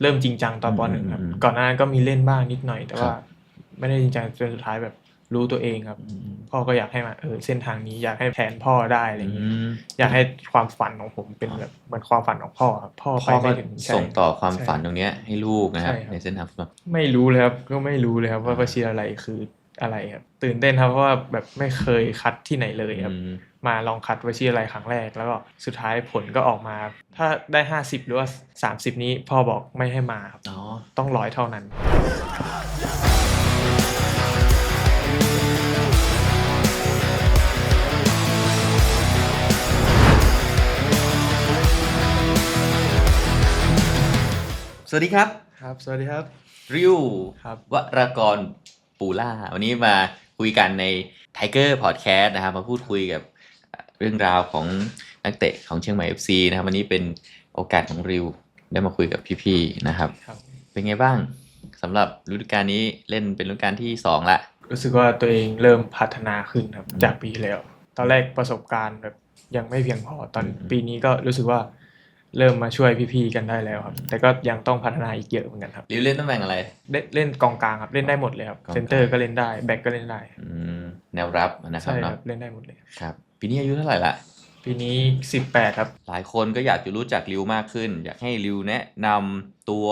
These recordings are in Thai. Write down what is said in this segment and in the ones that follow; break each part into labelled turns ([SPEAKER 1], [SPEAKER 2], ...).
[SPEAKER 1] เริ่มจริงจังตอนปหนึ่งครับ
[SPEAKER 2] อืม
[SPEAKER 1] ก่อนหน้านั้นก็มีเล่นบ้างนิดหน่อย แต่
[SPEAKER 2] ครับ
[SPEAKER 1] ว่า ไม่ได้จริงจังจนสุดท้ายแบบรู้ตัวเองครับ
[SPEAKER 2] อืม
[SPEAKER 1] พ่อก็อยากให้มาเออเส้นทางนี้อยากให้แทนพ่อได้อะไรอย่าง
[SPEAKER 2] อื
[SPEAKER 1] นี้
[SPEAKER 2] ม
[SPEAKER 1] อยากให้ความฝันของผมเป็นแบบเหมือนความฝันของพ่อครับพ่อไป
[SPEAKER 2] พ่อก็
[SPEAKER 1] ไม่ถึงใช่
[SPEAKER 2] ส่งต่อความ
[SPEAKER 1] ใช่
[SPEAKER 2] ฝันตรงเนี้ยให้ลูกนะครับ
[SPEAKER 1] ใช่ครับ
[SPEAKER 2] ในเส้นทางฟุตบอล
[SPEAKER 1] ไม่รู้เลยครับก็ไม่รู้เลยครับว่าวชิรอะไรคือ อะไรครับตื่นเต้นครับเพราะว่าแบบไม่เคยคัดที่ไหนเลยครับ
[SPEAKER 2] อืม
[SPEAKER 1] มาลองคัดวชิรอะไรครั้งแรก แล้วก็สุดท้ายผลก็ออกมา ถ้าได้ห้าสิบหรือว่าสามสิบนี้พ่อบอกไม่ให้มาครับ
[SPEAKER 2] อ๋อ
[SPEAKER 1] ต้องร้อยเท่านั้น
[SPEAKER 2] สวัสดีครับ
[SPEAKER 1] ครับ สวัสดีครับ
[SPEAKER 2] ริว
[SPEAKER 1] ครับ
[SPEAKER 2] วรกร ปูล่า วันนี้มาคุยกันใน Tiger Podcast นะครับ มาพูดคุยกับเรื่องราวของนักเตะของเชียงใหม่ FC นะครับ วันนี้เป็นโอกาสของริวได้มาคุยกับพี่ๆนะครับ
[SPEAKER 1] ครับ
[SPEAKER 2] เป็นไงบ้างสำหรับฤดูกาลนี้เล่นเป็นฤดูกาลที่สองละ
[SPEAKER 1] รู้สึกว่าตัวเองเริ่มพัฒนาขึ้นครับ
[SPEAKER 2] อืม
[SPEAKER 1] จากปีที่แล้ว ตอนแรกประสบการณ์แบบยังไม่เพียงพอตอน
[SPEAKER 2] อืม
[SPEAKER 1] ปีนี้ก็รู้สึกว่า เริ่มมาช่วยพี่ๆกันได้แล้วครับ แต่ก็ยังต้องพัฒนาอีกเยอะเหมือนกันครับ
[SPEAKER 2] ริวเล่นตำแหน่งอะไร
[SPEAKER 1] เล่นเล่นกองกลางครับ เล่นได้หมดเลยครับ
[SPEAKER 2] กองกลาง
[SPEAKER 1] เซนเตอร์ก็เล่นได้แบ็กก็เล่นได้
[SPEAKER 2] อืมแนวรับนะครับ
[SPEAKER 1] ใช่ค
[SPEAKER 2] เนาะ
[SPEAKER 1] รับเล่นได้หมดเลย
[SPEAKER 2] ครับปีนี้อายุเท่าไหร่ละ
[SPEAKER 1] ปีนี้สิบแปดครับ
[SPEAKER 2] หลายคนก็อยากจะรู้จักริวมากขึ้น อยากให้ริวแนะนำตัว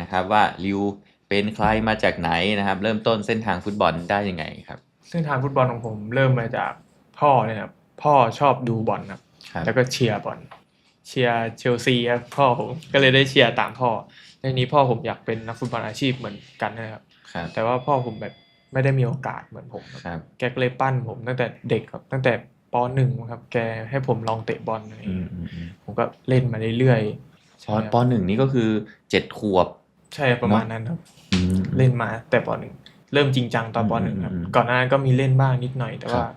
[SPEAKER 2] นะครับว่าริวเป็นใครมาจากไหนนะครับ เริ่มต้นเส้นทางฟุตบอลได้ยังไงครับ
[SPEAKER 1] เส้นทางฟุตบอลของผมเริ่มมาจากพ่อเนี่ยครับพ่อชอบดูบอลครับ
[SPEAKER 2] ครับ
[SPEAKER 1] แล้วก็เชียร์บอล เชียร์เชลซีครับพ่อผมก็เลยได้เชียร์ตามพ่อในนี้พ่อผมอยากเป็นนักฟุตบอลอาชีพเหมือนกันนะครับ
[SPEAKER 2] ครับ
[SPEAKER 1] แต่ว่าพ่อผมแบบไม่ได้มีโอกาสเหมือนผมครับ
[SPEAKER 2] ครับ
[SPEAKER 1] แกก็เลยปั้นผมตั้งแต่เด็กครับ ตั้งแต่ปหนึ่งครับแกให้ผมลองเตะบอลอะไรอย่าง
[SPEAKER 2] อืม
[SPEAKER 1] เงี้ย
[SPEAKER 2] อืมอืม
[SPEAKER 1] ผมก็เล่นมาเรื่อยๆ
[SPEAKER 2] ตอนปหนึ่งนี่ก็คือเจ็ดขวบ
[SPEAKER 1] ใช่ประมาณนั้นครับ
[SPEAKER 2] อืม
[SPEAKER 1] เล่นมาแต่ปหนึ่งเริ่มจริงจังตอนปหนึ่งครับ
[SPEAKER 2] อืมอืม
[SPEAKER 1] ก่อนหน้านั้นก็มีเล่นบ้างนิดหน่อย แต่ว่า
[SPEAKER 2] ครับ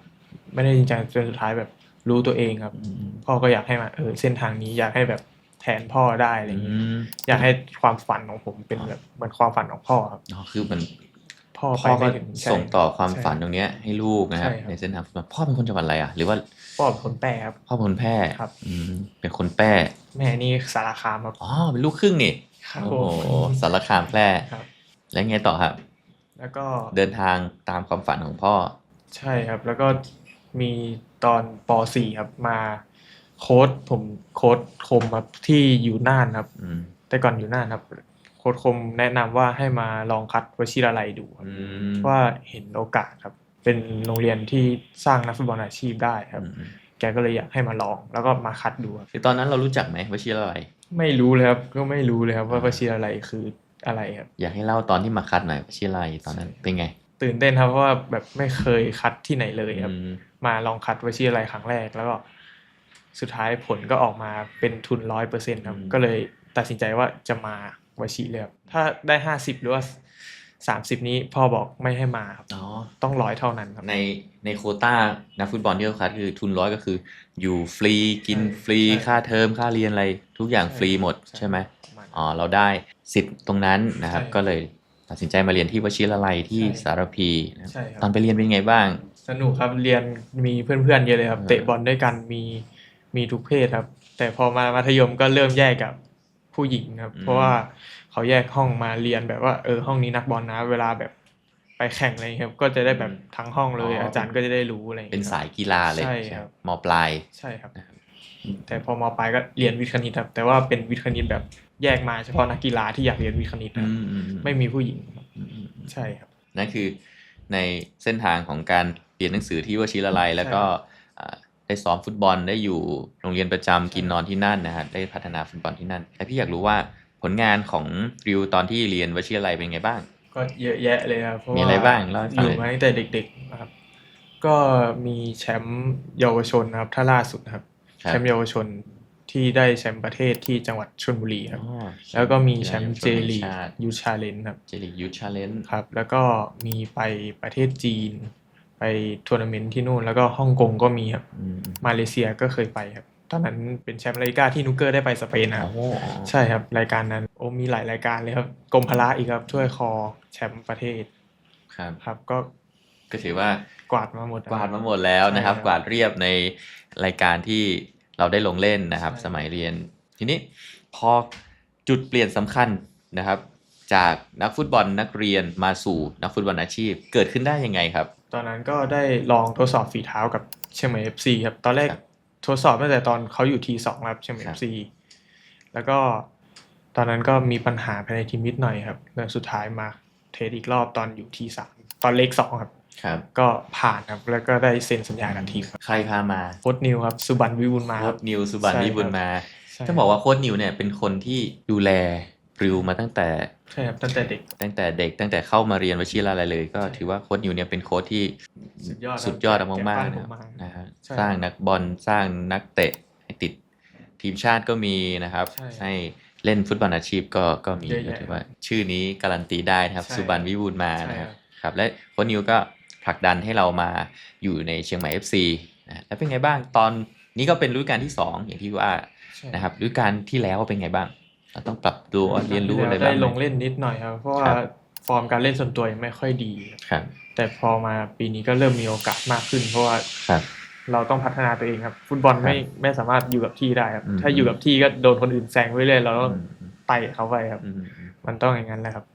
[SPEAKER 1] ไม่ได้จริงจังจนสุดท้ายแบบ รู้ตัวเองครับ
[SPEAKER 2] อืม
[SPEAKER 1] พ่อก็อยากให้มาเออเส้นทางนี้อยากให้แบบแทนพ่อได้อะไรอย่างนี้
[SPEAKER 2] ม
[SPEAKER 1] อยากให้ความฝันของผมเป็นแบบเหมือนความฝันของพ่อครับ
[SPEAKER 2] อ๋อคือมัน
[SPEAKER 1] พ่อ
[SPEAKER 2] พ่อ
[SPEAKER 1] ไป
[SPEAKER 2] ก็
[SPEAKER 1] ไม่ถึงใช่
[SPEAKER 2] ส่งต่อความ
[SPEAKER 1] ใช่
[SPEAKER 2] ฝันตรงเนี้ยให้ลูกนะครับ
[SPEAKER 1] ใช่ครับ
[SPEAKER 2] ในเส้นทางฟุตบอลพ่อเป็นคนจังหวัดอะไรอะหรือว่า
[SPEAKER 1] พ่อเป็นคนแปรครับ
[SPEAKER 2] พ่อเป็นคนแพร่
[SPEAKER 1] ครับ
[SPEAKER 2] อืมเป็นคนแพร่
[SPEAKER 1] แม่นี่สารคามครับ
[SPEAKER 2] อ๋อเป็นลูกครึ่งนี่
[SPEAKER 1] ครับ
[SPEAKER 2] โอ้
[SPEAKER 1] ผ
[SPEAKER 2] โห
[SPEAKER 1] ม
[SPEAKER 2] สารคามแพร่
[SPEAKER 1] ครับ
[SPEAKER 2] แล้วไงต่อครับ
[SPEAKER 1] แล้วก็
[SPEAKER 2] เดินทางตามความฝันของพ่อ
[SPEAKER 1] ใช่ครับ แล้วก็ มีตอนป .4 ครับมาโค้ดผมโค้ดคมครับที่อยู่น่านครับ
[SPEAKER 2] อืม
[SPEAKER 1] แต่ก่อนอยู่น่านครับ โค้ดคมแนะนำว่าให้มาลองคัดวชิราลัยดูครับ
[SPEAKER 2] อืม
[SPEAKER 1] ว่าเห็นโอกาสครับ เป็นโรงเรียนที่สร้างนักฟุตบอลอาชีพได้ครับ
[SPEAKER 2] อืม
[SPEAKER 1] แกก็เลยอยากให้มาลองแล้วก็มาคัดดูครับ
[SPEAKER 2] คือตอนนั้นเรารู้จักไหมวชิรอะไร
[SPEAKER 1] ไม่รู้เลยครับก็ไม่รู้เลยครับว่าวชิราลัยคืออะไรครับ
[SPEAKER 2] อยากให้เล่าตอนที่มาคัดหน่อยวชิรอะไรตอนนั้นเป็นไง
[SPEAKER 1] ตื่นเต้นครับเพราะว่าแบบไม่เคยคัดที่ไหนเลยครับ
[SPEAKER 2] อืม
[SPEAKER 1] มาลองคัดวชิราลัยครั้งแรก แล้วก็สุดท้ายผลก็ออกมาเป็นทุนร้อยเปอร์เซ็นครับ ก็เลยตัดสินใจว่าจะมาวชิเลยครับถ้าได้ห้าสิบหรือว่าสามสิบนี้พ่อบอกไม่ให้มาครับ
[SPEAKER 2] อ๋อ
[SPEAKER 1] ต้องร้อยเท่านั้นครับ
[SPEAKER 2] ในในโควต้านักฟุตบอลที่เขาคัดคือทุนร้อยก็คือ อยู่ฟรีกิน
[SPEAKER 1] ใช่
[SPEAKER 2] ฟรี
[SPEAKER 1] ใช่
[SPEAKER 2] ค่าเทอมค่าเรียนอะไร ทุกอย่าง
[SPEAKER 1] ใช่
[SPEAKER 2] ฟรีหมด
[SPEAKER 1] ใช่
[SPEAKER 2] ใช่ไหม
[SPEAKER 1] ประมาณนั้น
[SPEAKER 2] อ๋อเราได้สิทธิ์ตรงนั้นนะครับ
[SPEAKER 1] ใช่
[SPEAKER 2] ก็เลย ตัดสินใจมาเรียนที่วชิรลัยที่
[SPEAKER 1] ใช่
[SPEAKER 2] สารพีนะครับ
[SPEAKER 1] ใช่ครับ
[SPEAKER 2] ตอนไปเรียนเป็นไงบ้าง
[SPEAKER 1] สนุกครับเรียนมีเพื่อนๆเยอะเลยครับ
[SPEAKER 2] เออ
[SPEAKER 1] เตะบอลด้วยกันมีมีทุกเพศครับ แต่พอมามัธยมก็เริ่มแยกกับผู้หญิงครับ เพราะว่าเขาแยกห้องมาเรียนแบบว่าเออห้องนี้นักบอลนะ เวลาแบบไปแข่งอะไรอย่างเงี้ยครับ ก็จะได้แบบทั้งห้องเลย อาจารย์ก็จะได้รู้อะไรอย่าง
[SPEAKER 2] เป็น
[SPEAKER 1] เงี้ย
[SPEAKER 2] สายกีฬาเลย
[SPEAKER 1] ใช่
[SPEAKER 2] ใช่
[SPEAKER 1] ครับ
[SPEAKER 2] มปลาย
[SPEAKER 1] ใช่ครับ
[SPEAKER 2] นะครับ
[SPEAKER 1] แต่พอมปลายก็เรียนวิทย์คณิตครับ แต่ว่าเป็นวิทย์คณิตแบบแยกมาเฉพาะนักกีฬาที่อยากเรียนวิทย์คณิต
[SPEAKER 2] อื
[SPEAKER 1] นะ
[SPEAKER 2] มอืมอืม
[SPEAKER 1] ไม่มีผู้หญิงครับ
[SPEAKER 2] อืมอืมอืม
[SPEAKER 1] ใช่ครับ
[SPEAKER 2] นั่นคือในเส้นทางของการเรียนหนังสือที่วชิรลัย แล้วก็อ่าได้ซ้อมฟุตบอลได้อยู่โรงเรียนประจำกินนอนที่นั่นนะฮะได้พัฒนาฟุตบอลที่นั่นแต่พี่อยากรู้ว่าผลงานของริวตอนที่เรียนวชิรลัยเป็นไงบ้าง
[SPEAKER 1] ก็เยอะแยะเลยครับเพราะ
[SPEAKER 2] มี
[SPEAKER 1] ว่า
[SPEAKER 2] อะไรบ้างเล่าให้ฟั
[SPEAKER 1] อง
[SPEAKER 2] หน่
[SPEAKER 1] ยู่
[SPEAKER 2] อย
[SPEAKER 1] มาตั้งแต่เด็กๆนะครับ ก็มีแชมป์เยาวชนนะครับถ้าล่าสุดนะครับ
[SPEAKER 2] ครับ
[SPEAKER 1] แชมป์เยาวชน ที่ได้แชมป์ประเทศที่จังหวัดชลบุรีครับ
[SPEAKER 2] อ๋อ
[SPEAKER 1] แล้วก็มีแชมป์เจ
[SPEAKER 2] กีฬา
[SPEAKER 1] ลี
[SPEAKER 2] ยาวชนแห่งชาติ
[SPEAKER 1] ยูชาเลนครับ
[SPEAKER 2] เจลียูชาเลน
[SPEAKER 1] ครับ แล้วก็มีไปประเทศจีน ไปทัวร์นาเมนต์ที่นู่น แล้วก็ฮ่องกงก็มีครับ มาเลเซียก็เคยไปครับตอนนั้นเป็นแชมป์ลาลิก้าที่นูเกอร์ได้ไปสเปนนะครับ
[SPEAKER 2] โอ้
[SPEAKER 1] ใช่ครับรายการนั้นโอ้มีหลายรายการเลยครับกรมพละอีกครับถ้วยคอแชมป์ประเทศ
[SPEAKER 2] ครับ
[SPEAKER 1] ครับก็
[SPEAKER 2] ก็ถือว่าก
[SPEAKER 1] วาดมาหมดนะ
[SPEAKER 2] กวาดมาหมดแล้วนะครับ
[SPEAKER 1] ใช่ครับ
[SPEAKER 2] กวาดเรียบในรายการที่ เราได้ลงเล่นนะครับ
[SPEAKER 1] ใช่
[SPEAKER 2] สมัยเรียน ทีนี้พอจุดเปลี่ยนสำคัญนะครับ จากนักฟุตบอลนักเรียนมาสู่นักฟุตบอลอาชีพเกิดขึ้นได้ยังไงครับ
[SPEAKER 1] ตอนนั้นก็ได้ลองทดสอบฝีเท้ากับเชียงใหม่ FC ครับตอนแรก
[SPEAKER 2] ครับ
[SPEAKER 1] ทดสอบตั้งแต่ตอนเขาอยู่ทีสองครับเชียงใหม่
[SPEAKER 2] ครับ
[SPEAKER 1] FC แล้วก็ตอนนั้นก็มีปัญหาภายในทีมนิดหน่อยครับแล้วสุดท้ายมาเทสอีกรอบตอนอยู่ทีสามตอนเลขสองครับ
[SPEAKER 2] ครับ
[SPEAKER 1] ก็ผ่านครับแล้วก็ได้เซ็นสัญญากับทีมครับ
[SPEAKER 2] ใครพามา
[SPEAKER 1] โค้ชนิวครับสุบันวิบูลย์มา
[SPEAKER 2] โค้
[SPEAKER 1] ครับ
[SPEAKER 2] ชนิวสุบัน
[SPEAKER 1] ใช่
[SPEAKER 2] วิบุญมา
[SPEAKER 1] ใช่
[SPEAKER 2] ต้องบอกว่าโค้ชนิวเนี่ยเป็นคนที่ดูแลริวมาตั้งแต่
[SPEAKER 1] ใช่ครับตั้งแต่เด็ก
[SPEAKER 2] ตั้งแต่เด็กตั้งแต่เข้ามาเรียนวชิราลัยเลย ก็
[SPEAKER 1] ใช่
[SPEAKER 2] ถือว่าโค้ชนิวเนี่ยเป็นโค้ชที่
[SPEAKER 1] สุดยอดครับ
[SPEAKER 2] สุดยอดมากๆ
[SPEAKER 1] แกปั้น
[SPEAKER 2] นะครับ
[SPEAKER 1] ผมมา
[SPEAKER 2] นะฮะ
[SPEAKER 1] ใช่
[SPEAKER 2] สร้างนักบอลสร้างนักเตะให้ติดทีมชาติก็มีนะครับ
[SPEAKER 1] ใช่
[SPEAKER 2] ให้เล่นฟุตบอลอาชีพก็ก็มี
[SPEAKER 1] เยอะแยะ
[SPEAKER 2] ถือว่า ชื่อนี้การันตีได้นะครับ
[SPEAKER 1] ใช่
[SPEAKER 2] สุบันวิบูลย์มา
[SPEAKER 1] ใช่
[SPEAKER 2] นะครับ
[SPEAKER 1] ครับ
[SPEAKER 2] ครับและโค้ชนิวก็ ผลักดันให้เรามาอยู่ในเชียงใหม่ FC นะแล้วเป็นไงบ้างตอนนี้ก็เป็นฤดูกาลที่สองอย่างที่ว่า
[SPEAKER 1] ใช่
[SPEAKER 2] นะครับฤดูกาลที่แล้วเป็นไงบ้าง เราต้องปรับตัวเรียนรู้อะไรบ้า
[SPEAKER 1] ได้
[SPEAKER 2] งไหม
[SPEAKER 1] ลงเล่นนิดหน่อยครับเพราะว่า
[SPEAKER 2] ครับ
[SPEAKER 1] ฟอร์มการเล่นส่วนตัวยังไม่ค่อยดีครับ
[SPEAKER 2] ครับ
[SPEAKER 1] แต่พอมาปีนี้ก็เริ่มมีโอกาสมากขึ้น เพราะว่า
[SPEAKER 2] ครับ
[SPEAKER 1] เราต้องพัฒนาตัวเองครับ ฟุตบอลไม่ไม่สามารถอยู่กับที่ได้ครับ
[SPEAKER 2] อืม
[SPEAKER 1] ถ้าอยู่กับที่ก็โดนคนอื่นแซงไปเรื่อยเราต้อง
[SPEAKER 2] อืม
[SPEAKER 1] ไต่เขาไปครับ
[SPEAKER 2] อืมอืม
[SPEAKER 1] มันต้องอย่างนั้นแหละครับ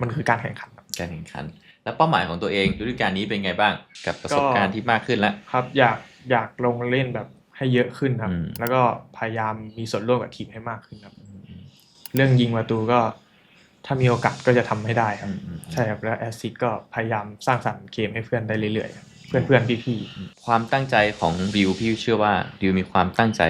[SPEAKER 1] มันคือการแข่งขันครับ
[SPEAKER 2] การแข่งขัน แล้วเป้าหมายของตัวเองฤดูกาลนี้เป็นไงบ้าง กับประสบการณ์ที่มากขึ้นแล้ว
[SPEAKER 1] ครับ อยากอยากลงเล่นแบบให้เยอะขึ้นครับ
[SPEAKER 2] อืม
[SPEAKER 1] แล้วก็พยายามมีส่วนร่วมกับทีมให้มากขึ้นครับ เรื่องยิงประตูก็ถ้ามีโอกาสก็จะทำให้ได้ครับ ใช่ครับแล้วแอสซิดก็พยายามสร้างสรรค์เกมให้เพื่อนได้เรื่อยๆครับเพื่อนๆพี่
[SPEAKER 2] ความตั้งใจของริวพี่เชื่อว่าริวมีความตั้งใจ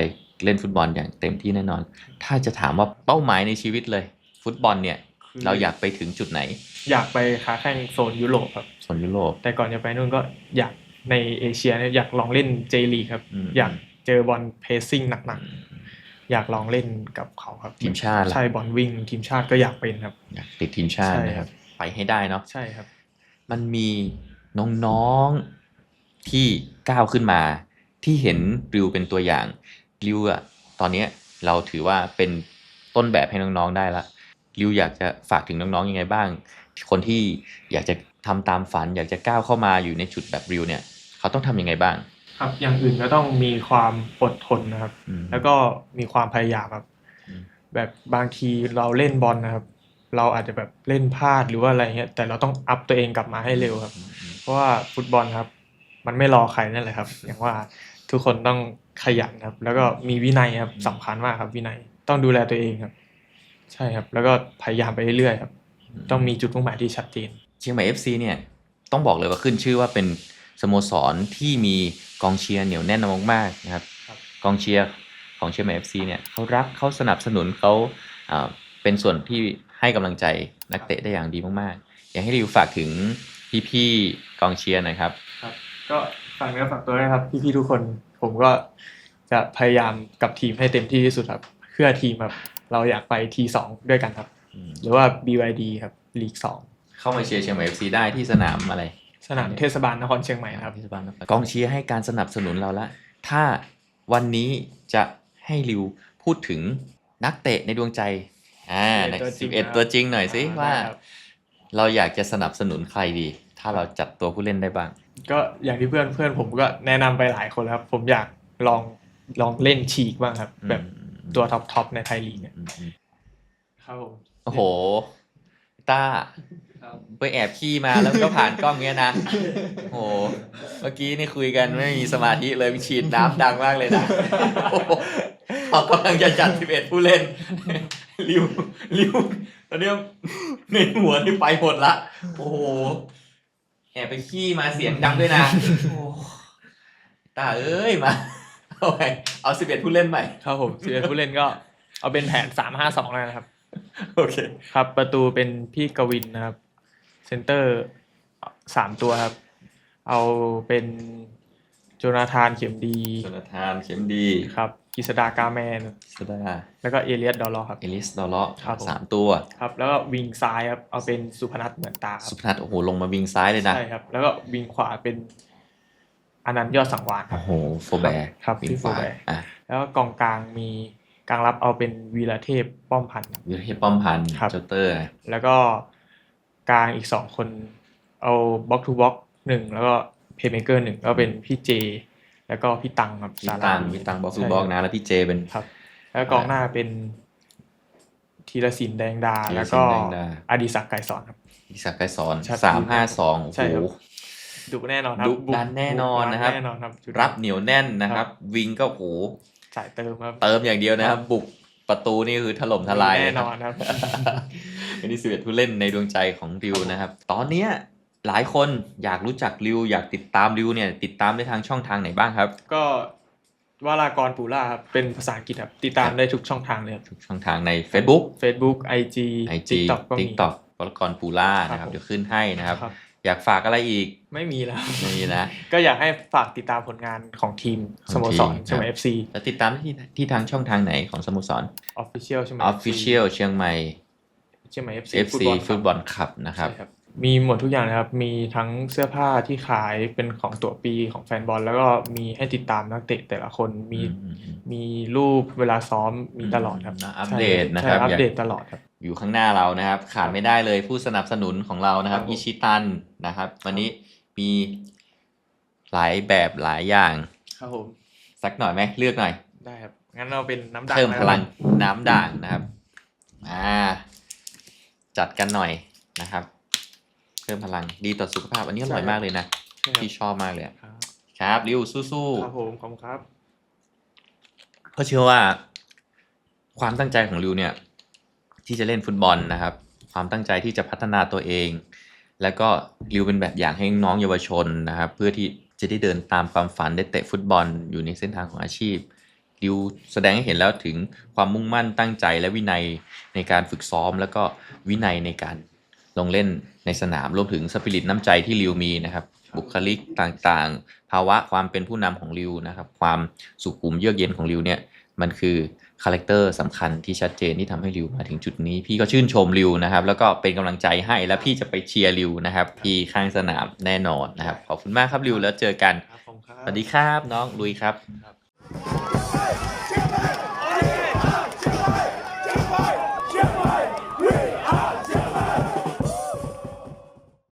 [SPEAKER 2] เล่นฟุตบอลอย่างเต็มที่แน่นอน ถ้าจะถามว่าเป้าหมายในชีวิตเลย ฟุตบอลเนี่ย
[SPEAKER 1] ๆ
[SPEAKER 2] เราอยากไปถึงจุดไหน
[SPEAKER 1] อยากไปค้าแข่งโซนยุโรปครับ
[SPEAKER 2] โซนยุโรป
[SPEAKER 1] แต่ก่อนจะไปนู่นก็อยากในเอเชียเนี่ยอยากลองเล่นเจลีครับ
[SPEAKER 2] อืม
[SPEAKER 1] อยากเจอบอลเพสซิ่งหนักๆ อยากลองเล่นกับเขาครับ
[SPEAKER 2] ทีมชาติล่ะ
[SPEAKER 1] ใช่บอลวิ่งทีมชาติก็อยากเป็นครับ
[SPEAKER 2] อยากติดทีมชาติ
[SPEAKER 1] ใช่
[SPEAKER 2] นะค
[SPEAKER 1] ครั
[SPEAKER 2] รับ
[SPEAKER 1] บ
[SPEAKER 2] ไปให้ได้เนาะ
[SPEAKER 1] ใช่ครับ
[SPEAKER 2] มันมีน้องๆที่ก้าวขึ้นมา ที่เห็นริวเป็นตัวอย่างริวอะตอนเนี้ยเราถือว่าเป็นต้นแบบให้น้องๆได้ละริวอยากจะฝากถึงน้องๆยังไงบ้าง คนที่อยากจะทำตามฝัน อยากจะก้าวเข้ามาอยู่ในจุดแบบริวเนี่ย เขาต้องทำยังไงบ้าง
[SPEAKER 1] ครับอย่างอื่นก็ต้องมีความอดทนนะครับ
[SPEAKER 2] อืม
[SPEAKER 1] แล้วก็มีความพยายามครับ
[SPEAKER 2] อืม
[SPEAKER 1] แบบบางทีเราเล่นบอลนะครับ เราอาจจะแบบเล่นพลาดหรือว่าอะไรเงี้ยแต่เราต้องอัพตัวเองกลับมาให้เร็วครับ เพราะว่าฟุตบอลครับ มันไม่รอใครนั่นแหละครับ อย่างว่าทุกคนต้องขยันครับ แล้วก็มีวินัยครับสำคัญมากครับวินัยต้องดูแลตัวเองครับ ใช่ครับ แล้วก็พยายามไปเรื่อยๆครับ ต้องมีจุดมุ่งหมายที่ชัดเจน
[SPEAKER 2] เชียงใหม่ FC เนี่ยต้องบอกเลยว่าขึ้นชื่อว่าเป็นสโมสรที่มีกองเชียร์เหนียวแน่นมากๆนะครับ
[SPEAKER 1] ครับ
[SPEAKER 2] กองเชียร์ของเชียงใหม่ FC เนี่ยเขารักเขาสนับสนุนเขาอ่าเป็นส่วนที่ให้กำลังใจนักเตะได้อย่างดีมากๆ อยากให้ริวฝากถึงพี่ๆกองเชียร์หน่อยครับ
[SPEAKER 1] ครับ ก็ฝากเนื้อฝากตัวด้วยครับพี่ๆทุกคนผมก็จะพยายามกับทีมให้เต็มที่ที่สุดครับเพื่อทีมแบบเราอยากไปทีสองด้วยกันครับ หรือว่า BYD ครับลีกสอง
[SPEAKER 2] เข้ามาเชียร์เชียงใหม่ FC ได้ที่สนามอะไร
[SPEAKER 1] สนามเทศบาลนครเชียงใหม่นะครับ
[SPEAKER 2] เทศบาลนครกองเชียร์ให้การสนับสนุนเราละ ถ้าวันนี้จะให้ริวพูดถึงนักเตะในดวงใจอ่า
[SPEAKER 1] 11
[SPEAKER 2] สิบเอ็ดตัวจริงหน่อยสิ
[SPEAKER 1] อ่า
[SPEAKER 2] ว่า
[SPEAKER 1] ได้ครับ
[SPEAKER 2] เราอยากจะสนับสนุนใครดี ถ้าเราจัดตัวผู้เล่นได้บ้าง
[SPEAKER 1] ก็อย่างที่เพื่อนเพื่อนผมก็แนะนำไปหลายคนแล้วครับ ผมอยากลองลองเล่นฉีกบ้างครับ แบบตัวท็อปทอปในไทยลีกเนี่ย
[SPEAKER 2] อืมอืม
[SPEAKER 1] ครับผม
[SPEAKER 2] โอ้โห ต้าไปแอบขี้มาแล้วก็ผ่านกล้องเงี้ยนะโอ้โหเมื่อกี้นี่คุยกันไม่มีสมาธิเลยฉีดน้ำดังมากเลยนะโอ้โหเขากำลังจะจัด 11 ผู้เล่น ริวริวตอนเนี้ยในหัวที่ไปหมดละ โอ้โห แอบไปขี้มาเสียงดังด้วยนะโอ้ตาเอ้ยมาเอาไปเอา 11 ผู้เล่นใหม่
[SPEAKER 1] ครับผมสิบเอ็ดผู้เล่นก็ เอาเป็นแผนสามห้าสองแล้วนะครับ
[SPEAKER 2] โอเค
[SPEAKER 1] ครับ ประตูเป็นพี่กวินนะครับ เซนเตอร์สามตัวครับ เอาเป็นโจนาธานเข็มดี
[SPEAKER 2] ชนทานเข็มดี
[SPEAKER 1] ครับกิษดากาแมน
[SPEAKER 2] สดา
[SPEAKER 1] แล้วก็เอเลียสดอลล็อกครับ
[SPEAKER 2] เอลิสดอลเลาะ
[SPEAKER 1] ครับผม
[SPEAKER 2] สามตัว
[SPEAKER 1] ครับ แล้วก็วิงซ้ายครับ เอาเป็นสุพนัทเหมือนตาค
[SPEAKER 2] สุ
[SPEAKER 1] รับ
[SPEAKER 2] พนัทโอ้โหลงมาวิงซ้ายเลยนะ
[SPEAKER 1] ใช่ครับ แล้วก็วิงขวาเป็นอนันต์ยอดสังวานค
[SPEAKER 2] โอ้
[SPEAKER 1] รับ
[SPEAKER 2] โหโฟแบร์
[SPEAKER 1] ครับ
[SPEAKER 2] วิง
[SPEAKER 1] พี่
[SPEAKER 2] ขวา
[SPEAKER 1] โฟแบร์
[SPEAKER 2] อะ
[SPEAKER 1] แล้วก็กองกลางมี กลางรับเอาเป็นวีระเทพป้อมพันธ์ครับ
[SPEAKER 2] วิลเทพป้อมพันธ์
[SPEAKER 1] ครับ
[SPEAKER 2] โจเตอร์
[SPEAKER 1] แล้วก็กลางอีกสองคนเอาบล็อกทูบล็อกหนึ่งแล้วก็เพย์เมเกอร์หนึ่งก็เป็นพี่เจ แล้วก็พี่ตังครับ
[SPEAKER 2] พี่
[SPEAKER 1] สารา
[SPEAKER 2] ตังพี่ตังบอกซูบอกนะ แล้วพี่เจเป็น
[SPEAKER 1] ครับ แล้วกองหน้าเป็นธีรศิลป์แดงดา
[SPEAKER 2] ธีรศิลป์
[SPEAKER 1] แล้วก็
[SPEAKER 2] แดงดา
[SPEAKER 1] อดิศักดิ์ไกรสอนครับ
[SPEAKER 2] อิสักไกรสอน
[SPEAKER 1] ครับ
[SPEAKER 2] สามห้าสองโอ้
[SPEAKER 1] ใช่ครับ
[SPEAKER 2] โห
[SPEAKER 1] ดุแน่นอนครับ
[SPEAKER 2] ดุ
[SPEAKER 1] บุก
[SPEAKER 2] ดันแน่นอน
[SPEAKER 1] บุก
[SPEAKER 2] นะครับ
[SPEAKER 1] แน่นอนครับจุด
[SPEAKER 2] รับเหนียวแน่นนะค
[SPEAKER 1] ครั
[SPEAKER 2] รับ
[SPEAKER 1] บ
[SPEAKER 2] วิงก็โอ้โห
[SPEAKER 1] สายเติมครับ
[SPEAKER 2] เติมอย่างเดียวนะครับ
[SPEAKER 1] ครับ
[SPEAKER 2] บุกประตูนี่คือถล่มทลาย
[SPEAKER 1] แน่
[SPEAKER 2] เลย
[SPEAKER 1] น
[SPEAKER 2] ครับ
[SPEAKER 1] อนครับ
[SPEAKER 2] เป็นที่สิบเอ็ดผู้เล่นในดวงใจของริวนะครับ ตอนเนี้ยหลายคนอยากรู้จักริว อยากติดตามริวเนี่ย ติดตามได้ทางช่องทางไหนบ้างครับ
[SPEAKER 1] ก็วารากรปูล่าครับ เป็นภาษาอังกฤษครับ ติดตามได้ทุกช่องทางเลยครับ
[SPEAKER 2] ทุกช่องทางใน Facebook
[SPEAKER 1] Facebook IG
[SPEAKER 2] IG
[SPEAKER 1] TikTok ก็มี
[SPEAKER 2] TikTok วรกรปูล่านะครับ
[SPEAKER 1] ครับผม
[SPEAKER 2] เดี๋ยวขึ้นให้นะครับ
[SPEAKER 1] ครับ
[SPEAKER 2] อยากฝากอะไรอีก
[SPEAKER 1] ไม่มีแล้ว
[SPEAKER 2] ไม่มีนะ
[SPEAKER 1] ก็อยากให้ฝากติดตามผลงานของทีม
[SPEAKER 2] ของ
[SPEAKER 1] สโมสร
[SPEAKER 2] ทีม
[SPEAKER 1] ใช่ไหม
[SPEAKER 2] ครับ
[SPEAKER 1] FC
[SPEAKER 2] แล้วติดตามได้ที่ที่ทางช่องทางไหนของสโมสร
[SPEAKER 1] Official ใช่ไหม
[SPEAKER 2] Official เชียงใหม่
[SPEAKER 1] ใช่ไหม FC
[SPEAKER 2] FC
[SPEAKER 1] ฟุ
[SPEAKER 2] ฟุ
[SPEAKER 1] ต
[SPEAKER 2] ต
[SPEAKER 1] บบอ
[SPEAKER 2] อ
[SPEAKER 1] ล
[SPEAKER 2] ลคลับนะครับ
[SPEAKER 1] ใช่ครับมีหมดทุกอย่างนะครับ มีทั้งเสื้อผ้าที่ขายเป็นของตัวปีของแฟนบอล แล้วก็มีให้ติดตามนักเตะแต่ละคน มี
[SPEAKER 2] อืมอืมอืม
[SPEAKER 1] มีรูปเวลาซ้อมมีตลอดครับ
[SPEAKER 2] อืมอัปเดตนะครับ
[SPEAKER 1] ใช่อั
[SPEAKER 2] อยา
[SPEAKER 1] ป
[SPEAKER 2] ก
[SPEAKER 1] เดตตลอดครับ
[SPEAKER 2] อยู่ข้างหน้าเรานะครับ ขาดไม่ได้เลยผู้สนับสนุนของเรานะครับ
[SPEAKER 1] ครับผม
[SPEAKER 2] อิชิตันนะครับ วันนี้มีหลายแบบหลายอย่าง
[SPEAKER 1] ครับผม
[SPEAKER 2] สักหน่อยไหมเลือกหน่อย
[SPEAKER 1] ได้ครับ งั้นเราเป็นน้ำด่าง
[SPEAKER 2] เพิ่มพลัง
[SPEAKER 1] นะครับ
[SPEAKER 2] น้ำด่างนะครับอ่าจัดกันหน่อยนะครับ เพิ่มพลังดีต่อสุขภาพ อันนี้อร่อยมากเลยนะ
[SPEAKER 1] ใช่ครับ
[SPEAKER 2] พี่ชอบมากเลยอะ
[SPEAKER 1] ครับ
[SPEAKER 2] ครับริวสู้
[SPEAKER 1] ครับผมขอบคุณครับ
[SPEAKER 2] ๆก็เชื่อว่า ความตั้งใจของริวเนี่ย ที่จะเล่นฟุตบอลนะครับ ความตั้งใจที่จะพัฒนาตัวเอง แล้วก็ริวเป็นแบบอย่างให้น้องเยาวชนนะครับ เพื่อที่จะได้เดินตามความฝันได้เตะฟุตบอลอยู่ในเส้นทางของอาชีพริวแสดงให้เห็นแล้วถึงความมุ่งมั่นตั้งใจและวินัยในการฝึกซ้อม แล้วก็วินัยในการลงเล่นในสนามรวมถึงสปิริตน้ำใจที่ริวมีนะครับ บุคลิกต่างๆ ภาวะความเป็นผู้นำของริวนะครับ ความสุขุมเยือกเย็นของริวเนี่ย มันคือคาแรคเตอร์สำคัญที่ชัดเจนที่ทำให้ริวมาถึงจุดนี้ พี่ก็ชื่นชมริวนะครับ แล้วก็เป็นกำลังใจให้และพี่จะไปเชียร์ริวนะครับ ที่ข้างสนามแน่นอนนะครับ ขอบคุณมากครับริวแล้วเจอกัน
[SPEAKER 1] ครับผมครับ
[SPEAKER 2] สวัสดีครับน้องลุยครับ
[SPEAKER 1] ครับ